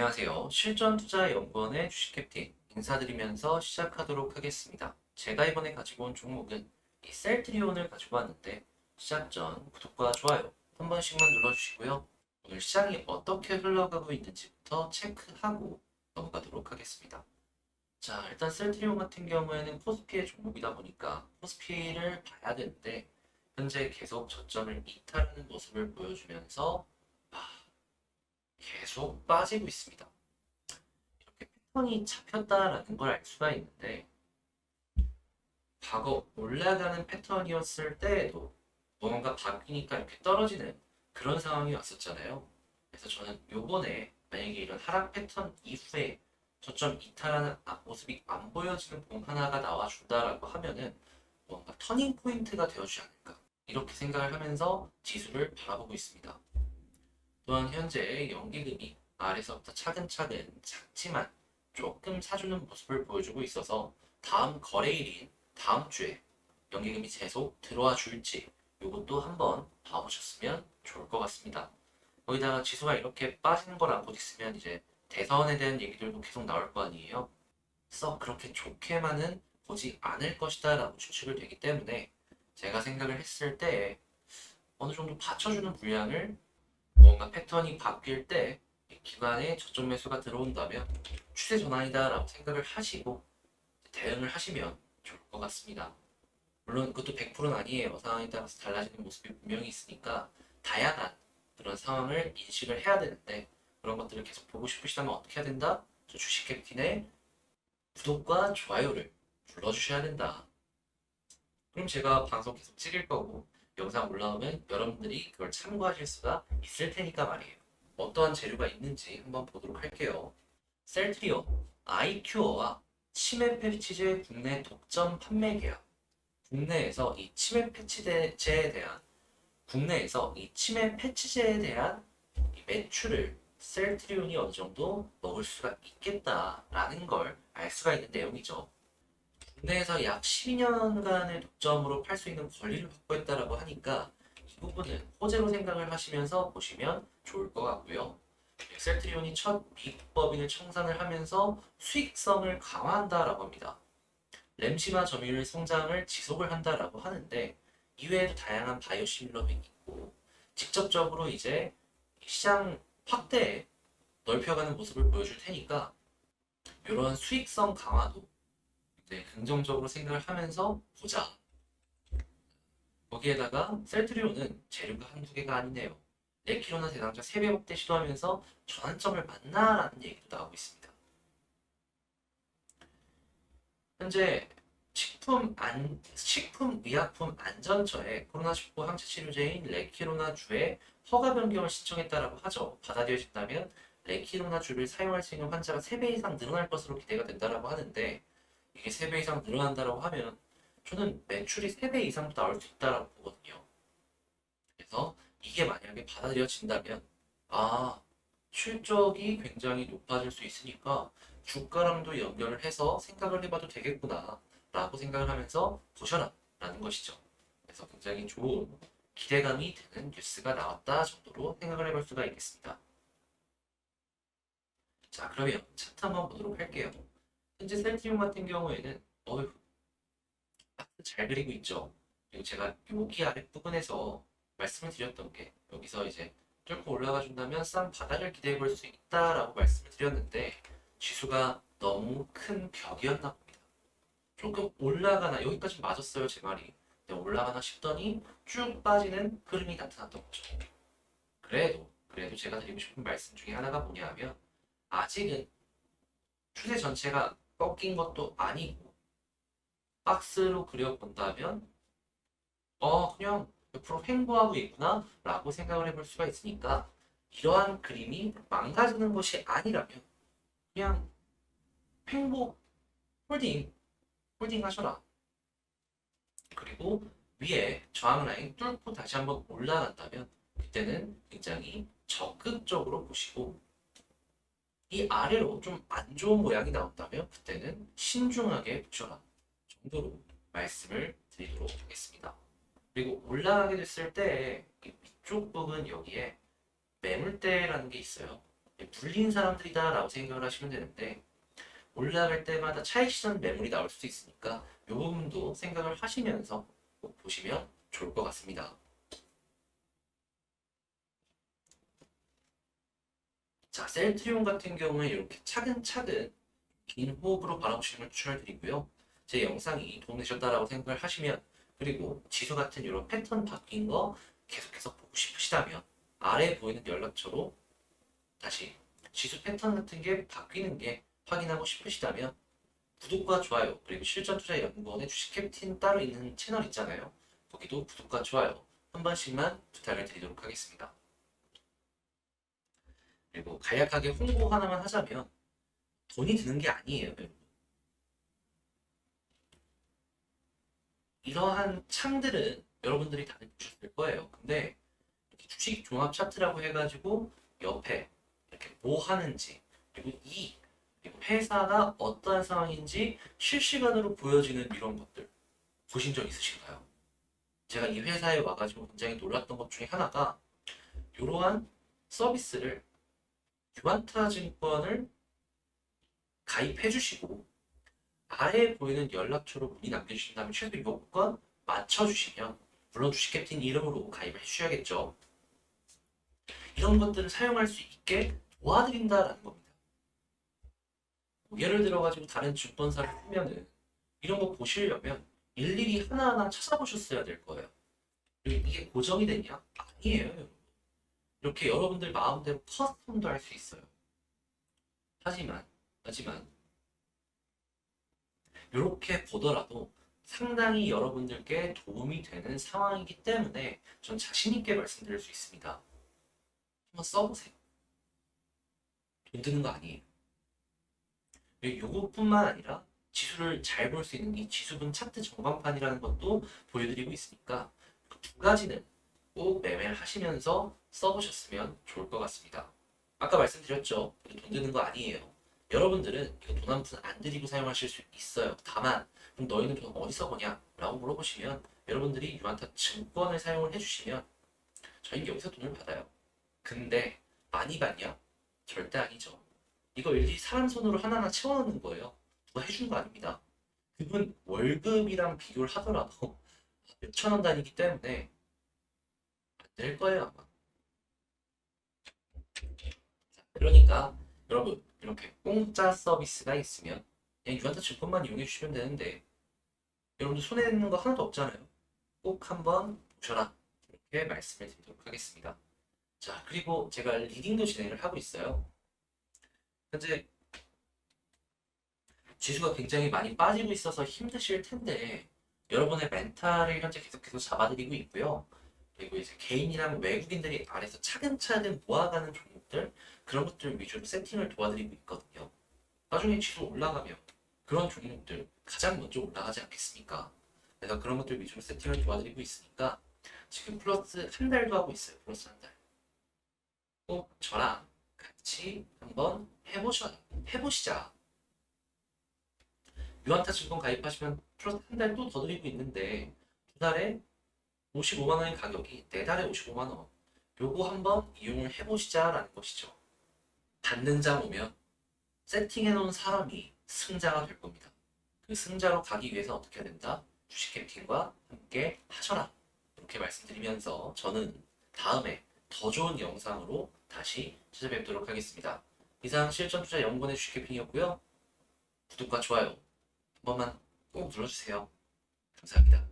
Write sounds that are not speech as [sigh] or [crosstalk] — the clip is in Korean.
안녕하세요. 실전투자연구원의 주식캡틴 인사드리면서 시작하도록 하겠습니다. 제가 이번에 가지고 온 종목은 이 셀트리온을 가지고 왔는데 시작 전 구독과 좋아요 한 번씩만 눌러주시고요. 오늘 시장이 어떻게 흘러가고 있는지부터 체크하고 넘어가도록 하겠습니다. 자, 일단 셀트리온 같은 경우에는 코스피의 종목이다 보니까 코스피를 봐야 되는데 현재 계속 저점을 이탈하는 모습을 보여주면서 계속 빠지고 있습니다. 이렇게 패턴이 잡혔다라는 걸 알 수가 있는데 과거 올라가는 패턴이었을 때에도 뭔가 바뀌니까 이렇게 떨어지는 그런 상황이 왔었잖아요. 그래서 저는 요번에 만약에 이런 하락 패턴 이후에 저점 이탈하는 앞 모습이 안 보여지는 봉 하나가 나와준다라고 하면은 뭔가 터닝 포인트가 되어주지 않을까 이렇게 생각을 하면서 지수를 바라보고 있습니다. 또한 현재 연기금이 아래서부터 차근차근 작지만 조금 사주는 모습을 보여주고 있어서 다음 거래일인 다음 주에 연기금이 계속 들어와 줄지 이것도 한번 봐보셨으면 좋을 것 같습니다. 거기다가 지수가 이렇게 빠지는 걸안 보고 있으면 이제 대선에 대한 얘기들도 계속 나올 거 아니에요. 썩 그렇게 좋게만은 보지 않을 것이다 라고 추측을 되기 때문에 제가 생각을 했을 때 어느 정도 받쳐주는 물량을 뭔가 패턴이 바뀔 때 기관에 저점 매수가 들어온다면 추세 전환이다라고 생각을 하시고 대응을 하시면 좋을 것 같습니다. 물론 그것도 100%는 아니에요. 상황에 따라서 달라지는 모습이 분명히 있으니까 다양한 그런 상황을 인식을 해야 되는데 그런 것들을 계속 보고 싶으시다면 어떻게 해야 된다? 저 주식 캡틴의 구독과 좋아요를 눌러주셔야 된다. 그럼 제가 방송 계속 찍을 거고 영상 올라오면 여러분들이 그걸 참고하실 수가 있을 테니까 말이에요. 어떠한 재료가 있는지 한번 보도록 할게요. 셀트리온, 아이큐어와 치매 패치제 국내 독점 판매 계약. 국내에서 이 치매 패치제에 대한 국내에서 이 치매 패치제에 대한 이 매출을 셀트리온이 어느 정도 먹을 수가 있겠다라는 걸 알 수가 있는 내용이죠. 국내에서 약 12년간의 독점으로 팔 수 있는 권리를 확보했다라고 하니까 이 부분은 호재로 생각을 하시면서 보시면 좋을 것 같고요. 셀트리온이 첫 미국법인을 청산을 하면서 수익성을 강화한다라고 합니다. 램시마 점유율 성장을 지속을 한다라고 하는데 이외에도 다양한 바이오 시밀러도 있고 직접적으로 이제 시장 확대에 넓혀가는 모습을 보여줄 테니까 이런 수익성 강화도 네, 긍정적으로 생각을 하면서 보자. 거기에다가 셀트리온은 재료가 한두 개가 아니네요. 4kg나 대상자 3배 확대 시도하면서 전환점을 만나라는 얘기도 나오고 있습니다. 현재 식품 안 식품의약품 안전처에 코로나19 항체 치료제인 레키로나 주의 허가 변경을 신청했다라고 하죠. 받아들여진다면 레키로나 주를 사용할 수 있는 환자가 3배 이상 늘어날 것으로 기대가 된다라고 하는데 이게 3배 이상 늘어난다라고 하면 저는 매출이 3배 이상도 나올 수 있다라고 보거든요. 그래서 이게 만약에 받아들여진다면 아 실적이 굉장히 높아질 수 있으니까 주가랑도 연결을 해서 생각을 해봐도 되겠구나 라고 생각을 하면서 보셔라 라는 것이죠. 그래서 굉장히 좋은 기대감이 되는 뉴스가 나왔다 정도로 생각을 해볼 수가 있겠습니다. 자 그러면 차트 한번 보도록 할게요. 현재 셀트리온 같은 경우에는 어휴 박스 잘 그리고 있죠. 그리고 제가 여기 아랫부분에서 말씀을 드렸던 게 여기서 이제 뚫고 올라가 준다면 싼 바닥을 기대해 볼 수 있다라고 말씀을 드렸는데 지수가 너무 큰 벽이었나 봅니다. 조금 올라가나 여기까지 맞았어요 제 말이. 올라가나 싶더니 쭉 빠지는 흐름이 나타났던 거죠. 그래도 그래도 제가 드리고 싶은 말씀 중에 하나가 뭐냐면 아직은 추세 전체가 꺾인 것도 아니고 박스로 그려본다면 어 그냥 옆으로 횡보하고 있구나 라고 생각을 해볼 수가 있으니까 이러한 그림이 망가지는 것이 아니라면 그냥 횡보 홀딩 홀딩 하셔라. 그리고 위에 저항 라인 뚫고 다시 한번 올라간다면 그때는 굉장히 적극적으로 보시고 이 아래로 좀 안 좋은 모양이 나온다면 그때는 신중하게 붙여라 정도로 말씀을 드리도록 하겠습니다. 그리고 올라가게 됐을 때이 위쪽 부분 여기에 매물대라는 게 있어요. 불린 사람들이다 라고 생각을 하시면 되는데 올라갈 때마다 차익 시전 매물이 나올 수도 있으니까 이 부분도 생각을 하시면서 꼭 보시면 좋을 것 같습니다. 자, 셀트리온 같은 경우에 이렇게 차근차근 긴 호흡으로 바라보시는 걸 추천드리고요. 제 영상이 도움되셨다라고 생각을 하시면 그리고 지수 같은 이런 패턴 바뀐 거 계속해서 보고 싶으시다면 아래 보이는 연락처로 다시 지수 패턴 같은 게 바뀌는 게 확인하고 싶으시다면 구독과 좋아요 그리고 실전투자연구원의 주식 캡틴 따로 있는 채널 있잖아요. 거기도 구독과 좋아요 한 번씩만 부탁을 드리도록 하겠습니다. 그리고 간략하게 홍보 하나만 하자면 돈이 드는 게 아니에요. 이러한 창들은 여러분들이 다들 보셨을 거예요. 근데 주식 종합 차트라고 해가지고 옆에 이렇게 뭐 하는지 그리고 이 그리고 회사가 어떠한 상황인지 실시간으로 보여지는 이런 것들 보신 적 있으신가요? 제가 이 회사에 와가지고 굉장히 놀랐던 것 중에 하나가 이러한 서비스를 유안타 증권을 가입해 주시고 아래 보이는 연락처로 문의 남겨주신 다음에 최소 요건 맞춰주시면 물론 주식 캡틴 이름으로 가입을 해주셔야겠죠. 이런 것들을 사용할 수 있게 도와드린다라는 겁니다. 뭐 예를 들어가지고 다른 증권사를 보면은 이런 거 보시려면 일일이 하나하나 찾아보셨어야 될 거예요. 이게 고정이 되냐? 아니에요. 이렇게 여러분들 마음대로 커스텀도 할 수 있어요. 하지만, 하지만, 이렇게 보더라도 상당히 여러분들께 도움이 되는 상황이기 때문에 전 자신있게 말씀드릴 수 있습니다. 한번 써보세요. 돈 드는 거 아니에요. 요것뿐만 아니라 지수를 잘 볼 수 있는 이 지수분 차트 전광판이라는 것도 보여드리고 있으니까 그두 가지는 꼭 매매를 하시면서 써보셨으면 좋을 것 같습니다. 아까 말씀드렸죠. 돈 드는 거 아니에요. 여러분들은 돈 한 푼 안 들이고 사용하실 수 있어요. 다만 그럼 너희는 돈 어디서 버냐? 라고 물어보시면 여러분들이 유한타 증권을 사용을 해주시면 저희는 여기서 돈을 받아요. 근데 많이 받냐? 절대 아니죠. 이거 일일이 사람 손으로 하나하나 채워넣는 거예요. 누가 해주는 거 아닙니다. 그분 월급이랑 비교를 하더라도 [laughs] 몇천 원 단위이기 때문에 안 될 거예요 아마. 자, 그러니까 여러분 이렇게 공짜 서비스가 있으면 그냥 유한타 증권만 이용해 주시면 되는데 여러분들 손해내는 거 하나도 없잖아요. 꼭 한번 보셔라 이렇게 말씀을 드리도록 하겠습니다. 자 그리고 제가 리딩도 진행을 하고 있어요. 현재 지수가 굉장히 많이 빠지고 있어서 힘드실 텐데 여러분의 멘탈을 현재 계속해서 잡아드리고 있고요. 그리고 이제 개인이랑 외국인들이 아래서 차근차근 모아가는 종목들 그런 것들 위주로 세팅을 도와드리고 있거든요. 나중에 지수 올라가면 그런 종목들 가장 먼저 올라가지 않겠습니까? 내가 그런 것들 위주로 세팅을 도와드리고 있으니까 지금 플러스 한 달도 하고 있어요. 플러스 한 달. 꼭 저랑 같이 한번 해보셔 해보시자. 유한타 증권 가입하시면 플러스 한 달 또 더 드리고 있는데 두 달에 55만 원의 가격이 네 달에 55만 원. 요거 한번 이용을 해보시자 라는 것이죠. 받는 자 오면 세팅해 놓은 사람이 승자가 될 겁니다. 그 승자로 가기 위해서 어떻게 해야 된다? 주식 캠핑과 함께 하셔라. 이렇게 말씀드리면서 저는 다음에 더 좋은 영상으로 다시 찾아뵙도록 하겠습니다. 이상 실전투자 연구원의 주식 캠핑이었고요. 구독과 좋아요 한 번만 꼭 눌러주세요. 감사합니다.